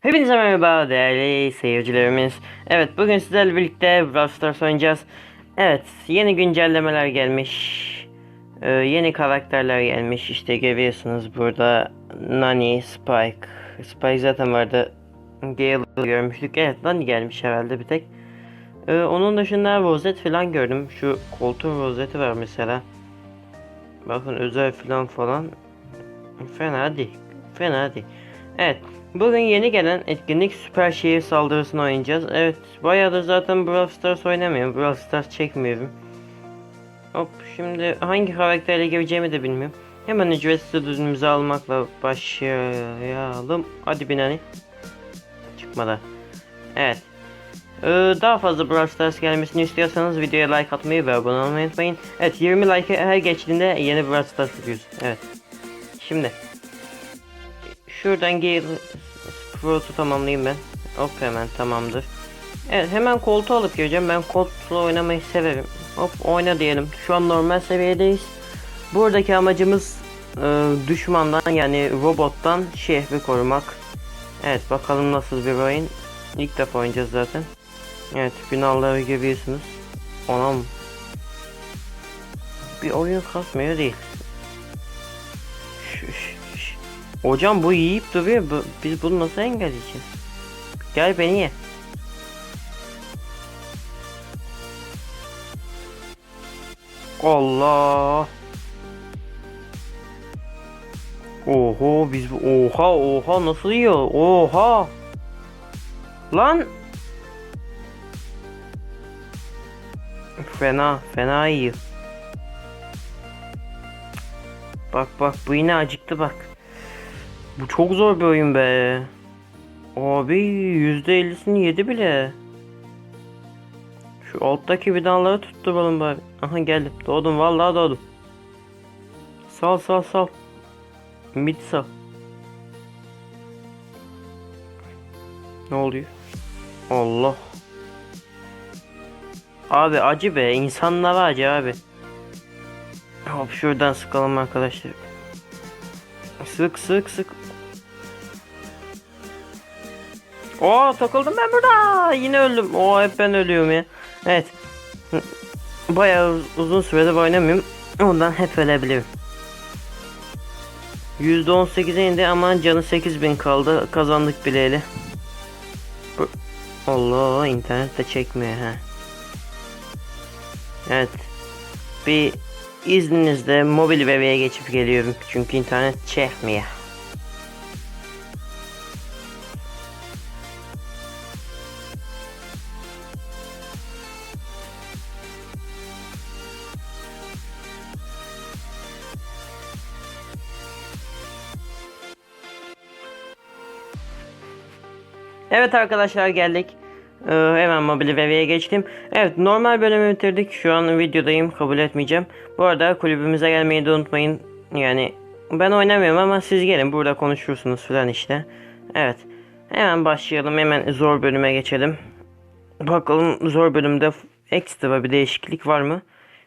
Hepinize merhaba değerli seyircilerimiz. Evet bugün sizlerle birlikte Brawl Stars oynayacağız. Evet yeni güncellemeler gelmiş. Ee, yeni karakterler gelmiş. İşte görüyorsunuz burada Nani, Spike. Spike zaten vardı. Gale'ı görmüştük. Evet Nani gelmiş herhalde bir tek. Ee, onun dışında rozet falan gördüm. Şu koltuğun rozeti var mesela. Bakın özel falan falan. Fena değil. Fena değil. Evet. Bugün yeni gelen etkinlik Süper Şehir saldırısını oynayacağız. Evet. Bayağıdır zaten Brawl Stars oynamıyorum. Brawl Stars çekmiyorum. Hop şimdi hangi karakterle gireceğimi de bilmiyorum. Hemen ücretsiz ödülümüzü almakla başlayalım. Hadi binani. Çıkmadı. Evet. Ee, daha fazla Brawl Stars gelmesini istiyorsanız videoya like atmayı ve abone olmayı unutmayın. Evet 20 like her geçtiğinde yeni Brawl Stars videosu. Evet. Şimdi. Şuradan Gale Sprout'u tamamlayayım ben. Hop hemen tamamdır. Evet hemen koltuğu alıp gireceğim. Ben koltuğu oynamayı severim. Hop oyna diyelim. Şu an normal seviyedeyiz. Buradaki amacımız e, düşmandan yani robottan şehri korumak. Evet bakalım nasıl bir oyun. İlk defa oynayacağız zaten. Evet binaları görüyorsunuz. Anam. Bir oyun kasmıyor değil. Hocam bu yiyip duruyor. Bu- Biz bunu nasıl engelleyeceğiz? Gel beni ye. Allah. Oho biz oha oha nasıl yiyor? Oha. Lan. Fena fena yiyor. Bak bak bu yine acıktı bak. Bu çok zor bir oyun be. Abi %50'sini yedi bile. Şu alttaki binaları tutturalım bari. Aha geldim. Doğdum vallahi doğdum. Sal sal sal. Mid sal. Ne oluyor? Allah. Abi acı be. insanlara acı abi. Hop şuradan sıkalım arkadaşlar. Sık sık sık. Oo takıldım ben burada. Yine öldüm. Oo hep ben ölüyorum ya. Evet. Bayağı uz- uzun süredir oynamıyorum. Ondan hep ölebilirim. %18'e indi ama canı 8000 kaldı. Kazandık bileli. Bu- Allah internet de çekmiyor ha. Evet. Bir izninizle mobil bebeğe geçip geliyorum. Çünkü internet çekmiyor. Evet arkadaşlar geldik. Ee, hemen mobil bebeğe geçtim. Evet normal bölümü bitirdik. Şu an videodayım kabul etmeyeceğim. Bu arada kulübümüze gelmeyi de unutmayın. Yani ben oynamıyorum ama siz gelin burada konuşursunuz falan işte. Evet. Hemen başlayalım. Hemen zor bölüme geçelim. Bakalım zor bölümde ekstra bir değişiklik var mı?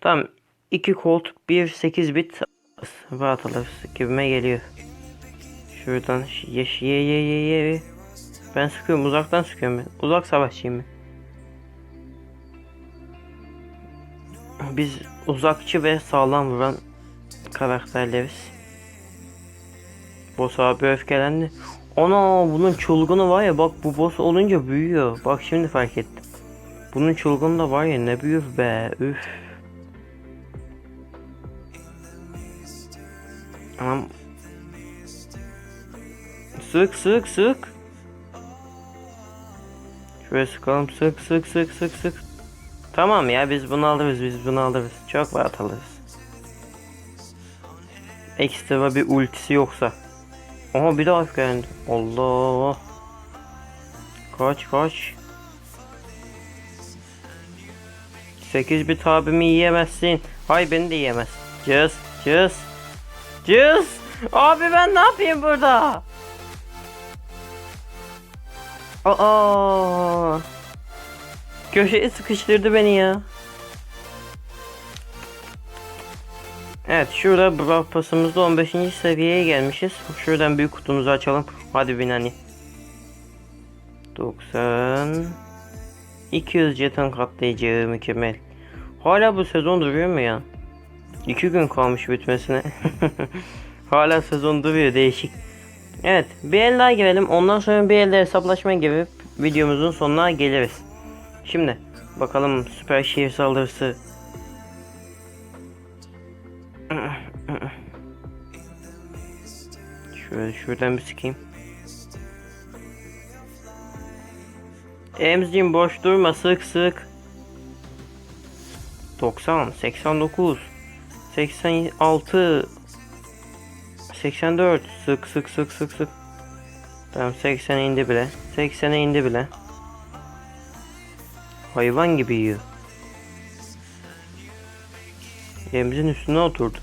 Tamam. 2 koltuk 1 8 bit rahat alırız gibime geliyor. Şuradan ye ye ye ye ye. Ben sıkıyorum uzaktan sıkıyorum ben. Uzak savaşçıyım ben. Biz uzakçı ve sağlam vuran karakterleriz. Boss abi öfkelendi. Ana bunun çılgını var ya bak bu boss olunca büyüyor. Bak şimdi fark ettim. Bunun çılgını da var ya ne büyür be üf. Tamam. Sık sık sık. Şuraya sıkalım sık sık sık sık sık. Tamam ya biz bunu alırız biz bunu alırız. Çok rahat alırız. Ekstra bir ultisi yoksa. Aha bir daha geldi. Allah. Kaç kaç. 8 bit abimi yiyemezsin. Hay beni de yiyemez. Cız cız. Cız. Abi ben ne yapayım burada? Aa. Köşeye sıkıştırdı beni ya. Evet şurada Brawl Pass'ımızda 15. seviyeye gelmişiz. Şuradan büyük kutumuzu açalım. Hadi bin hani. 90 200 jeton katlayıcı mükemmel. Hala bu sezon duruyor mu ya? 2 gün kalmış bitmesine. Hala sezon duruyor değişik. Evet bir el daha girelim ondan sonra bir elde hesaplaşma gibi videomuzun sonuna geliriz. Şimdi bakalım süper şehir saldırısı. Şöyle şuradan bir sikeyim. Emzciğim boş durma sık sık. 90, 89, 86, 84 sık sık sık sık sık. Tamam 80'e indi bile. 80'e indi bile. Hayvan gibi yiyor. Yemizin üstüne oturdu.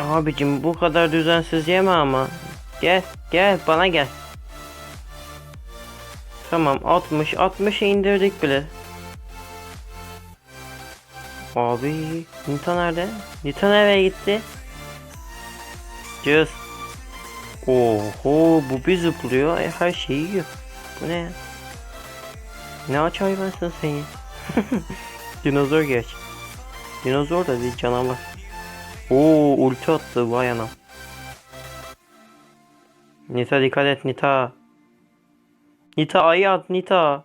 Abicim bu kadar düzensiz yeme ama. Gel gel bana gel. Tamam 60 60'a indirdik bile. Abi Nita nerede? Nita nereye gitti? Cız. Oho bu bir zıplıyor e, her şeyi yiyor. Bu ne? Ne aç hayvansın sen ya? Dinozor geç. Dinozor da değil canavar. Oo ulti attı vay anam. Nita dikkat et Nita. Nita ayı at Nita.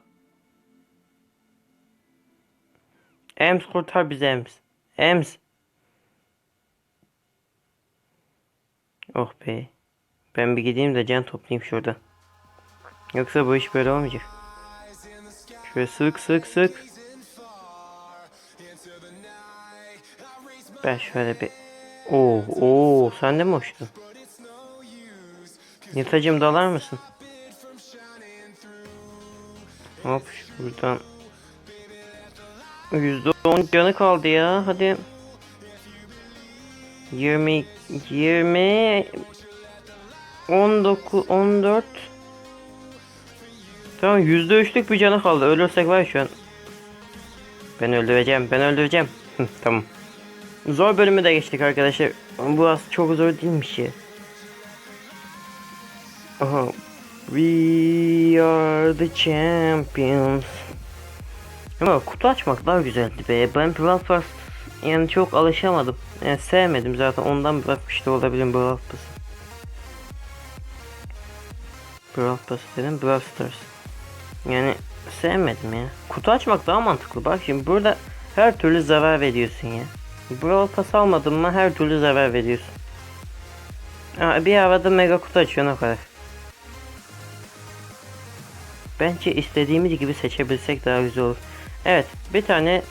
Ems kurtar bizi Ems. Ems. Oh be. Ben bir gideyim de can toplayayım şurada. Yoksa bu iş böyle olmayacak. Şöyle sık sık sık. Ben şöyle bir... Oo, oo, sen de mi uçtun? Nitacım dalar mısın? Hop şuradan. %10 canı kaldı ya. Hadi. 20 20 19 14 Tamam %3'lük bir canı kaldı. Ölürsek var şu an. Ben öldüreceğim. Ben öldüreceğim. Tamam. Zor bölümü de geçtik arkadaşlar. Bu az çok zor değilmiş ya. Aha. We are the champions. Ama kutu açmak daha güzeldi be. Ben Brawl Pass yani çok alışamadım. Yani sevmedim zaten ondan bırakmış da olabilirim Brawl Pass'ı. Brawl Pass dedim Brawl Stars. Yani sevmedim ya. Kutu açmak daha mantıklı. Bak şimdi burada her türlü zarar veriyorsun ya. Brawl Pass almadın mı her türlü zarar veriyorsun. Ha, bir arada mega kutu açıyorsun o kadar. Bence istediğimiz gibi seçebilsek daha güzel olur. Evet bir tane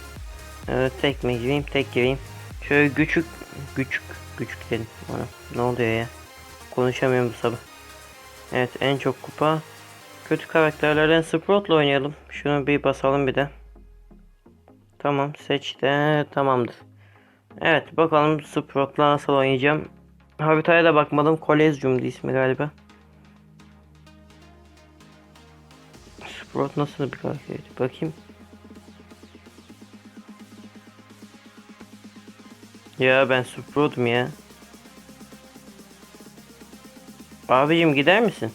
e, tek mi gireyim tek gireyim. Şöyle küçük küçük küçük dedim bana. Ne oluyor ya? Konuşamıyorum bu sabah. Evet en çok kupa. Kötü karakterlerden Sprout'la oynayalım. Şunu bir basalım bir de. Tamam seç de tamamdır. Evet bakalım Sprout'la nasıl oynayacağım. Haritaya da bakmadım. Kolezyum'du ismi galiba. Sprout nasıl bir karakter? Bakayım. Ya ben Sprout'um ya. Abicim gider misin?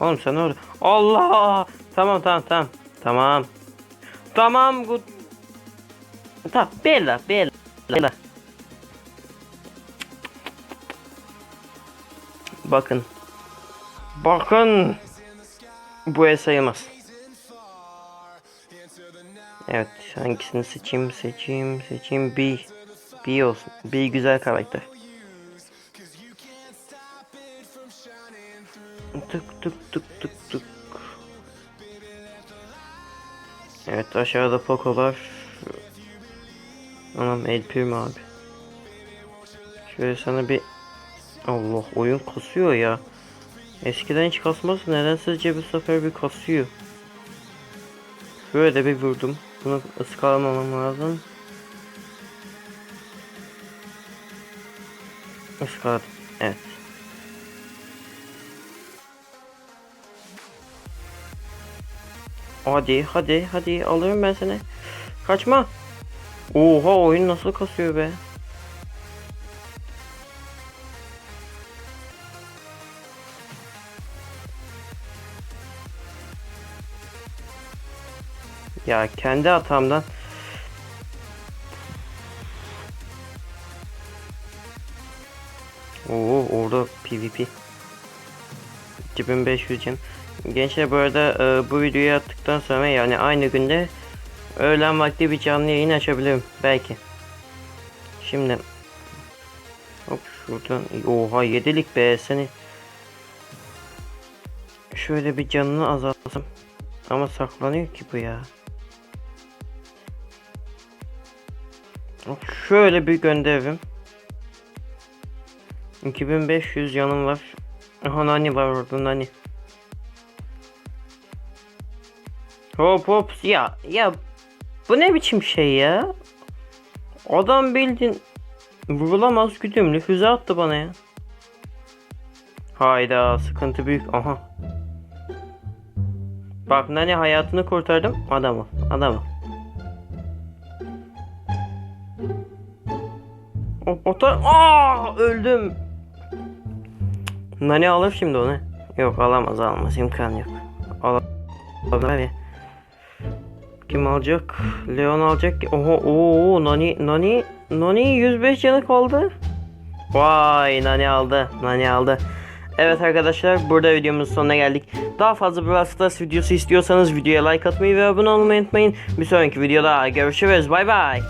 Oğlum sen orada. Allah! Tamam tamam tamam. Tamam. Tamam good. Tamam bella bella. bella. Bakın. Bakın. Bu el sayılmaz. Evet hangisini seçeyim seçeyim seçeyim B. B olsun. B güzel karakter. Tık tık tık tık tık. Evet aşağıda Poco'lar. Anam El Primo abi. Şöyle sana bir Allah oyun kasıyor ya. Eskiden hiç kasmaz. Neden sizce bu sefer bir kasıyor? Şöyle de bir vurdum. Bunu ıskalamamam lazım. Iskaladım. Evet. Hadi hadi hadi alırım ben seni. Kaçma. Oha oyun nasıl kasıyor be? Ya kendi hatamdan Oo orada PvP 2500 can. Gençler bu arada e, bu videoyu attıktan sonra yani aynı günde öğlen vakti bir canlı yayın açabilirim belki. Şimdi hop şuradan oha yedilik be seni. Şöyle bir canını azaltsam. Ama saklanıyor ki bu ya. Hop şöyle bir gönderirim. 2500 canım var. Aha nani var orada nani. Hop hop ya ya bu ne biçim şey ya? Adam bildin vurulamaz güdümlü füze attı bana ya. Hayda sıkıntı büyük aha. Bak nani hayatını kurtardım adamı adamı. O, da aa öldüm. Nani alır şimdi onu. Yok alamaz alamaz imkan yok. Alamaz abi. Kim alacak? Leon alacak. Oho ooo Nani Nani Nani 105 canı kaldı. Vay Nani aldı. Nani aldı. Evet arkadaşlar burada videomuzun sonuna geldik. Daha fazla Brawl Stars videosu istiyorsanız videoya like atmayı ve abone olmayı unutmayın. Bir sonraki videoda görüşürüz. Bay bay.